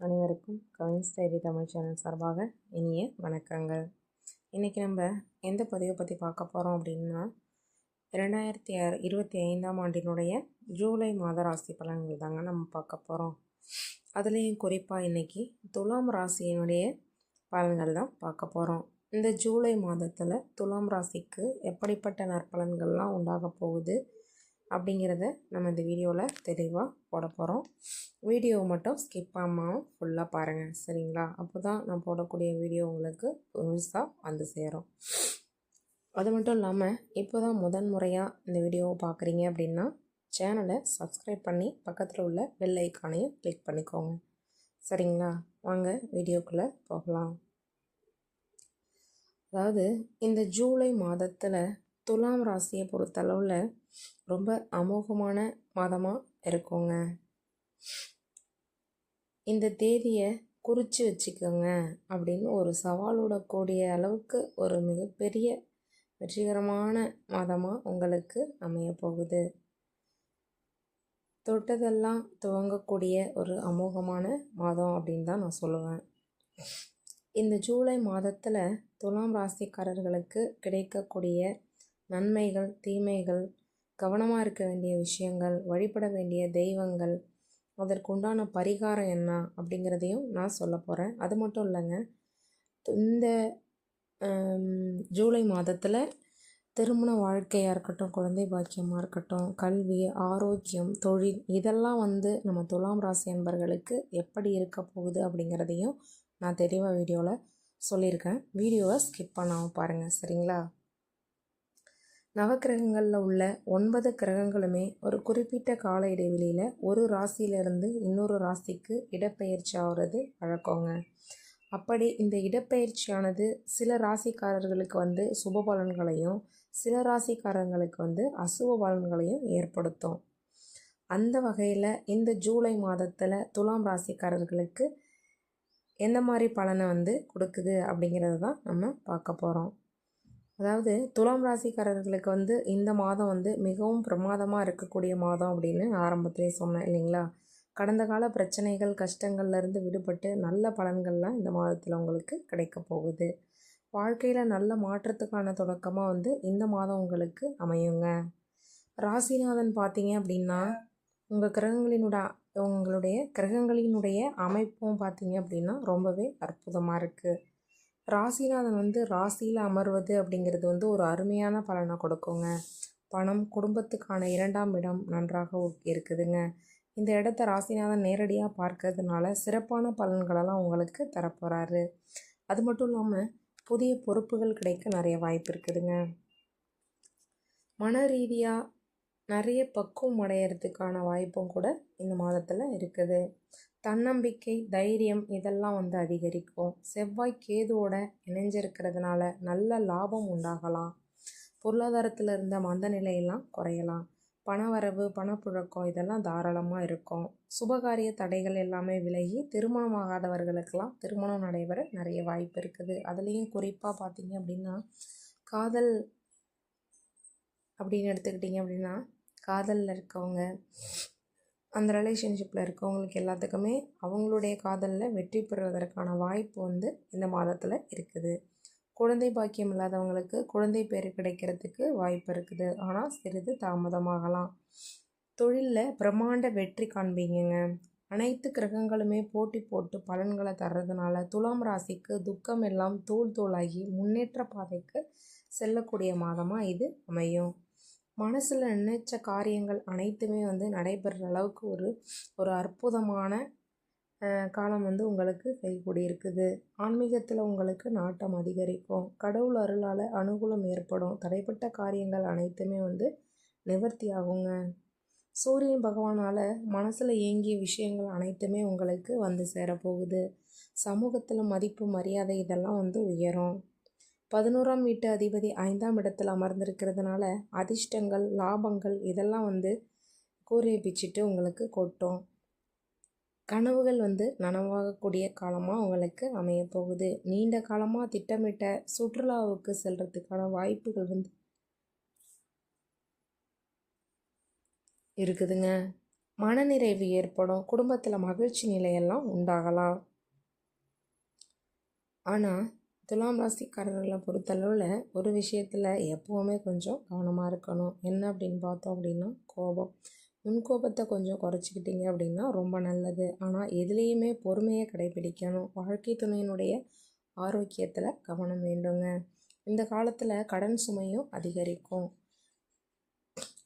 அனைவருக்கும் Cavin's diary Tamil channel சார்பாக இனிய வணக்கங்கள். இன்றைக்கி நம்ம எந்த பதிவை பற்றி பார்க்க போகிறோம் அப்படின்னா இரண்டாயிரத்தி ஆறு இருபத்தி ஐந்தாம் ஆண்டினுடைய ஜூலை மாத ராசி பலன்கள் தாங்க நம்ம பார்க்க போகிறோம் அதுலேயும் குறிப்பாக இன்றைக்கி துலாம் ராசியினுடைய பலன்கள் தான் பார்க்க போகிறோம் இந்த ஜூலை மாதத்தில் துலாம் ராசிக்கு எப்படிப்பட்ட நற்பலன்கள்லாம் உண்டாக போகுது? அப்படிங்கிறத நம்ம இந்த வீடியோவில் தெளிவாக போட போகிறோம் வீடியோவை மட்டும் ஸ்கிப் ஃபுல்லாக பாருங்கள் சரிங்களா? அப்போ தான் நான் போடக்கூடிய வீடியோ உங்களுக்கு முழுசாக வந்து சேரும். அது மட்டும் இல்லாமல் இப்போ தான் முதன் முறையாக இந்த வீடியோவை பார்க்குறீங்க அப்படின்னா சேனலை சப்ஸ்கிரைப் பண்ணி பக்கத்தில் உள்ள பெல் ஐக்கானையும் கிளிக் பண்ணிக்கோங்க. சரிங்களா? வாங்க வீடியோக்குள்ளே போகலாம். அதாவது இந்த ஜூலை மாதத்தில் துலாம் ராசியை பொறுத்தளவில் ரொம்ப அமோகமான மாதமாக இருக்குங்க. இந்த தேதியை குறித்து வச்சுக்கோங்க அப்படின்னு ஒரு சவாலோட கூடிய அளவுக்கு ஒரு மிகப்பெரிய வெற்றிகரமான மாதமாக உங்களுக்கு அமைய போகுது. தொட்டதெல்லாம் துவங்கக்கூடிய ஒரு அமோகமான மாதம் அப்படின்னு தான் நான் சொல்லுவேன். இந்த ஜூலை மாதத்தில் துலாம் ராசிக்காரர்களுக்கு கிடைக்கக்கூடிய நன்மைகள் தீமைகள் கவனமாக இருக்க வேண்டிய விஷயங்கள் வழிபட வேண்டிய தெய்வங்கள் அதற்குண்டான பரிகாரம் என்ன அப்படிங்கிறதையும் நான் சொல்ல போகிறேன் அது மட்டும் இல்லைங்க. இந்த ஜூலை மாதத்தில் திருமண வாழ்க்கையாக இருக்கட்டும் குழந்தை பாக்கியமாக இருக்கட்டும் கல்வி ஆரோக்கியம் தொழில் இதெல்லாம் வந்து நம்ம துலாம் ராசி என்பர்களுக்கு எப்படி இருக்க போகுது அப்படிங்கிறதையும் நான் தெளிவாக வீடியோவில் சொல்லியிருக்கேன். வீடியோவை ஸ்கிப் பண்ணாமல் பாருங்கள் சரிங்களா? நவக்கிரகங்களில் உள்ள ஒன்பது கிரகங்களுமே ஒரு குறிப்பிட்ட கால இடைவெளியில் ஒரு ராசியிலிருந்து இன்னொரு ராசிக்கு இடப்பெயர்ச்சி ஆகிறது வழக்கங்க. அப்படி இந்த இடப்பெயர்ச்சியானது சில ராசிக்காரர்களுக்கு வந்து சுப பலன்களையும் சில ராசிக்காரங்களுக்கு வந்து அசுப பலன்களையும் ஏற்படுத்தும். அந்த வகையில் இந்த ஜூலை மாதத்தில் துலாம் ராசிக்காரர்களுக்கு எந்த மாதிரி பலனை வந்து கொடுக்குது அப்படிங்கிறது தான் நம்ம பார்க்க போகிறோம் அதாவது துலாம் ராசிக்காரர்களுக்கு வந்து இந்த மாதம் வந்து மிகவும் பிரமாதமாக இருக்கக்கூடிய மாதம் அப்படின்னு ஆரம்பத்திலே சொன்னேன் இல்லைங்களா? கடந்த கால பிரச்சனைகள் கஷ்டங்கள்லேருந்து விடுபட்டு நல்ல பலன்கள்லாம் இந்த மாதத்தில் உங்களுக்கு கிடைக்க போகுது. வாழ்க்கையில் நல்ல மாற்றத்துக்கான தொடக்கமாக வந்து இந்த மாதம் உங்களுக்கு அமையுங்க. ராசிநாதன் பார்த்தீங்க அப்படின்னா உங்கள் கிரகங்களினோட உங்களுடைய கிரகங்களினுடைய அமைப்பும் பார்த்தீங்க அப்படின்னா ரொம்பவே அற்புதமாக இருக்குது ராசிநாதன் வந்து ராசியில் அமர்வது அப்படிங்கிறது வந்து ஒரு அருமையான பலனை கொடுக்குங்க. பணம் குடும்பத்துக்கான இரண்டாம் இடம் நன்றாக இருக்குதுங்க. இந்த இடத்த ராசிநாதன் நேரடியாக பார்க்கறதுனால சிறப்பான பலன்களெல்லாம் உங்களுக்கு தரப்போகிறாரு அது மட்டும் இல்லாமல் புதிய பொறுப்புகள் கிடைக்க நிறைய வாய்ப்பு இருக்குதுங்க. மன ரீதியாக நிறைய பக்குவம் அடையிறதுக்கான வாய்ப்பும் கூட இந்த மாதத்தில் இருக்குது. தன்னம்பிக்கை தைரியம் இதெல்லாம் வந்து அதிகரிக்கும். செவ்வாய் கேதுவோட இணைஞ்சிருக்கிறதுனால நல்ல லாபம் உண்டாகலாம். பொருளாதாரத்தில் இருந்த மந்த நிலையெல்லாம் குறையலாம். பணவரவு பணப்புழக்கம் இதெல்லாம் தாராளமாக இருக்கும். சுபகாரிய தடைகள் எல்லாமே விலகி திருமணமாகாதவர்களுக்கெல்லாம் திருமணம் நடைபெற நிறைய வாய்ப்பு இருக்குது. அதுலேயும் குறிப்பாக பார்த்தீங்க அப்படின்னா காதல் அப்படின்னு எடுத்துக்கிட்டிங்க அப்படின்னா காதலில் இருக்கவங்க அந்த ரிலேஷன்ஷிப்பில் இருக்கவங்களுக்கு எல்லாத்துக்குமே அவங்களுடைய காதலில் வெற்றி பெறுவதற்கான வாய்ப்பு வந்து இந்த மாதத்தில் இருக்குது. குழந்தை பாக்கியம் இல்லாதவங்களுக்கு குழந்தை பேர் கிடைக்கிறதுக்கு வாய்ப்பு இருக்குது. ஆனால் சிறிது தாமதமாகலாம். தொழிலில் பிரம்மாண்ட வெற்றி காண்பீங்கங்க. அனைத்து கிரகங்களுமே போட்டி போட்டு பலன்களை தர்றதுனால துலாம் ராசிக்கு துக்கம் எல்லாம் தூள் தூளாகி முன்னேற்ற பாதைக்கு செல்லக்கூடிய மாதமாக இது அமையும். மனசில் நினைச்ச காரியங்கள் அனைத்துமே வந்து நடைபெறுற அளவுக்கு ஒரு ஒரு அற்புதமான காலம் வந்து உங்களுக்கு கைகூடி இருக்குது ஆன்மீகத்தில் உங்களுக்கு நாட்டம் அதிகரிக்கும். கடவுள் அருளால் அனுகூலம் ஏற்படும். தடைப்பட்ட காரியங்கள் அனைத்துமே வந்து நிவர்த்தி ஆகுங்க. சூரியன் பகவானால் மனசில் இயங்கிய விஷயங்கள் அனைத்துமே உங்களுக்கு வந்து சேரப்போகுது. சமூகத்தில் மதிப்பு மரியாதை இதெல்லாம் வந்து உயரும். பதினோராம் வீட்டு அதிபதி ஐந்தாம் இடத்தில் அமர்ந்திருக்கிறதுனால அதிர்ஷ்டங்கள் லாபங்கள் இதெல்லாம் வந்து கூறிய பிச்சுட்டு உங்களுக்கு கொட்டும். கனவுகள் வந்து நனவாகக்கூடிய காலமாக உங்களுக்கு அமைய போகுது நீண்ட காலமாக திட்டமிட்ட சுற்றுலாவுக்கு செல்கிறதுக்கான வாய்ப்புகள் வந்து இருக்குதுங்க. மனநிறைவு ஏற்படும். குடும்பத்தில் மகிழ்ச்சி நிலையெல்லாம் உண்டாகலாம். ஆனால் துலாம் ராசிக்காரர்களை பொறுத்தளவில் ஒரு விஷயத்தில் எப்போவுமே கொஞ்சம் கவனமாக இருக்கணும். என்ன அப்படின்னு பார்த்தோம் அப்படின்னா கோபம். முன் கோபத்தை கொஞ்சம் குறைச்சிக்கிட்டீங்க அப்படின்னா ரொம்ப நல்லது. ஆனால் எதுலேயுமே பொறுமையை கடைபிடிக்கணும். வாழ்க்கை துணையினுடைய ஆரோக்கியத்தில் கவனம் வேண்டுங்க. இந்த காலத்தில் கடன் சுமையும் அதிகரிக்கும்.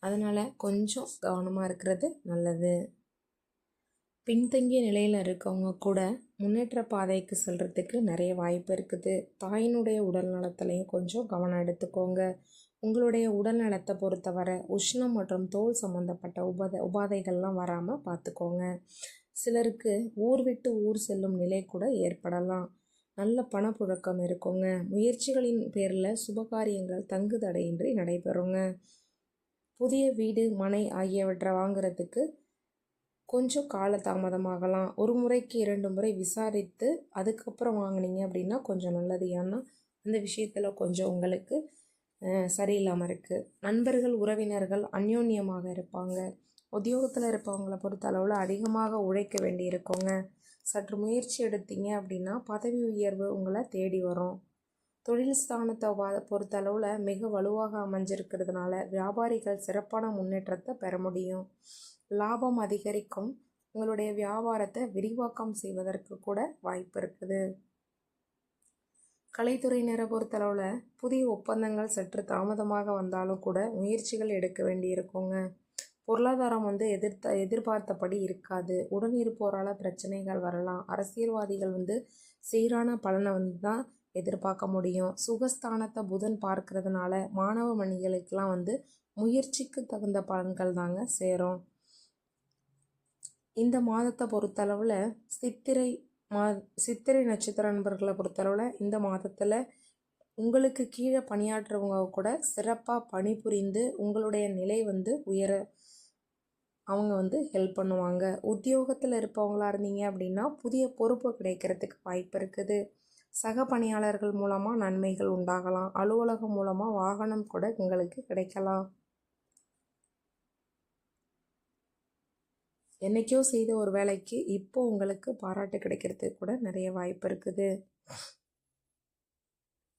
அதனால் கொஞ்சம் கவனமாக இருக்கிறது நல்லது. பின்தங்கிய நிலையில் இருக்கவங்க கூட முன்னேற்ற பாதைக்கு செல்கிறதுக்கு நிறைய வாய்ப்பு இருக்குது. தாயினுடைய உடல் நலத்துலையும் கொஞ்சம் கவனம் எடுத்துக்கோங்க. உங்களுடைய உடல் நலத்தை பொறுத்தவரை உஷ்ணம் மற்றும் தோல் சம்மந்தப்பட்ட உபாதை உபாதைகள்லாம் வராமல் பார்த்துக்கோங்க சிலருக்கு ஊர் விட்டு ஊர் செல்லும் நிலை கூட ஏற்படலாம். நல்ல பணப்புழக்கம் இருக்குங்க. முயற்சிகளின் பேரில் சுபகாரியங்கள் தங்குதடையின்றி நடைபெறுங்க. புதிய வீடு மனை ஆகியவற்றை வாங்குறதுக்கு கொஞ்சம் கால தாமதமாகலாம் ஒரு முறைக்கு இரண்டு முறை விசாரித்து அதுக்கப்புறம் வாங்கினீங்க அப்படின்னா கொஞ்சம் நல்லது. ஏன்னா அந்த விஷயத்தில் கொஞ்சம் உங்களுக்கு சரியில்லாமல் இருக்குது நண்பர்கள் உறவினர்கள் அந்யோன்யமாக இருப்பாங்க. உத்தியோகத்தில் இருப்பவங்களை பொறுத்த அளவில் அதிகமாக உழைக்க வேண்டி இருக்குங்க சற்று முயற்சி எடுத்தீங்க அப்படின்னா பதவி உயர்வு உங்களை தேடி வரும். தொழில் ஸ்தானத்தை பொறுத்த அளவில் மிக வலுவாக அமைஞ்சிருக்கிறதுனால வியாபாரிகள் சிறப்பான முன்னேற்றத்தை பெற முடியும். லாபம் அதிகரிக்கும். உங்களுடைய வியாபாரத்தை விரிவாக்கம் செய்வதற்கு கூட வாய்ப்பு இருக்குது. கலைத்துறையினரை பொறுத்தளவில் புதிய ஒப்பந்தங்கள் சற்று தாமதமாக வந்தாலும் கூட முயற்சிகள் எடுக்க வேண்டி இருக்குங்க பொருளாதாரம் வந்து எதிர்த்த எதிர்பார்த்தபடி இருக்காது. உடன் இருப்போரால் பிரச்சனைகள் வரலாம். அரசியல்வாதிகள் வந்து சீரான பலனை வந்து தான் எதிர்பார்க்க முடியும். சுகஸ்தானத்தை புதன் பார்க்கறதுனால மாணவ மணிகளுக்கெல்லாம் வந்து முயற்சிக்கு தகுந்த பலன்கள் தாங்க சேரும். இந்த மாதத்தை பொறுத்தளவில் சித்திரை மா சித்திரை நட்சத்திர நண்பர்களை பொறுத்தளவில் இந்த மாதத்தில் உங்களுக்கு கீழே பணியாற்றுறவங்க கூட சிறப்பாக பணிபுரிந்து உங்களுடைய நிலை வந்து உயர அவங்க வந்து ஹெல்ப் பண்ணுவாங்க. உத்தியோகத்தில் இருப்பவங்களா இருந்தீங்க அப்படின்னா புதிய பொறுப்பு கிடைக்கிறதுக்கு வாய்ப்பு இருக்குது. சக பணியாளர்கள் மூலமாக நன்மைகள் உண்டாகலாம். அலுவலகம் மூலமாக வாகனம் கூட உங்களுக்கு கிடைக்கலாம். என்றைக்கோ செய்த ஒரு வேலைக்கு இப்போ உங்களுக்கு பாராட்டு கிடைக்கிறதுக்கு கூட நிறைய வாய்ப்பு இருக்குது.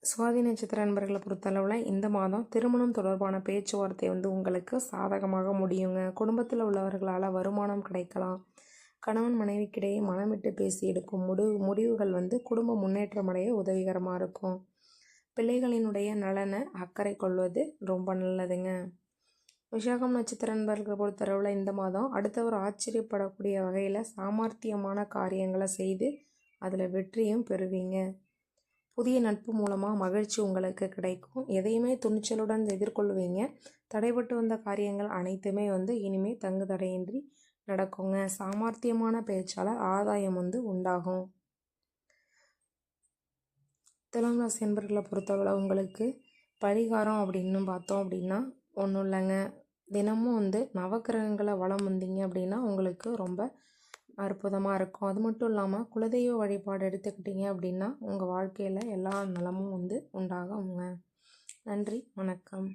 சுவாதி நட்சத்திர நண்பர்களை பொறுத்தளவில் இந்த மாதம் திருமணம் தொடர்பான பேச்சுவார்த்தை வந்து உங்களுக்கு சாதகமாக முடியுங்க. குடும்பத்தில் உள்ளவர்களால் வருமானம் கிடைக்கலாம். கணவன் மனைவிக்கிடையே மனம் விட்டு பேசி எடுக்கும் முடிவு முடிவுகள் வந்து குடும்ப முன்னேற்றம் அடைய உதவிகரமாக இருக்கும். பிள்ளைகளினுடைய நலனை அக்கறை கொள்வது ரொம்ப நல்லதுங்க. விசாகம் நட்சத்திர நண்பர்களை பொறுத்தளவில் இந்த மாதம் அடுத்தவர் ஆச்சரியப்படக்கூடிய வகையில் சாமர்த்தியமான காரியங்களை செய்து அதில் வெற்றியும் பெறுவீங்க. புதிய நட்பு மூலமாக மகிழ்ச்சி உங்களுக்கு கிடைக்கும். எதையுமே துணிச்சலுடன் எதிர்கொள்வீங்க தடைபட்டு வந்த காரியங்கள் அனைத்துமே வந்து இனிமேல் தங்கு தடையின்றி நடக்குங்க. சாமர்த்தியமான பேச்சால் ஆதாயம் வந்து உண்டாகும். துலாம் ராசி என்பர்களை பொறுத்தவரை உங்களுக்கு பரிகாரம் அப்படின்னு பார்த்தோம் அப்படின்னா ஒன்றும் இல்லைங்க. தினமும் வந்து நவக்கிரகங்களை வளம் வந்தீங்க அப்படின்னா உங்களுக்கு ரொம்ப அற்புதமாக இருக்கும். அது மட்டும் இல்லாமல் குலதெய்வ வழிபாடு எடுத்துக்கிட்டிங்க அப்படின்னா உங்கள் வாழ்க்கையில் எல்லா நலமும் வந்து உண்டாகுங்க. நன்றி வணக்கம்.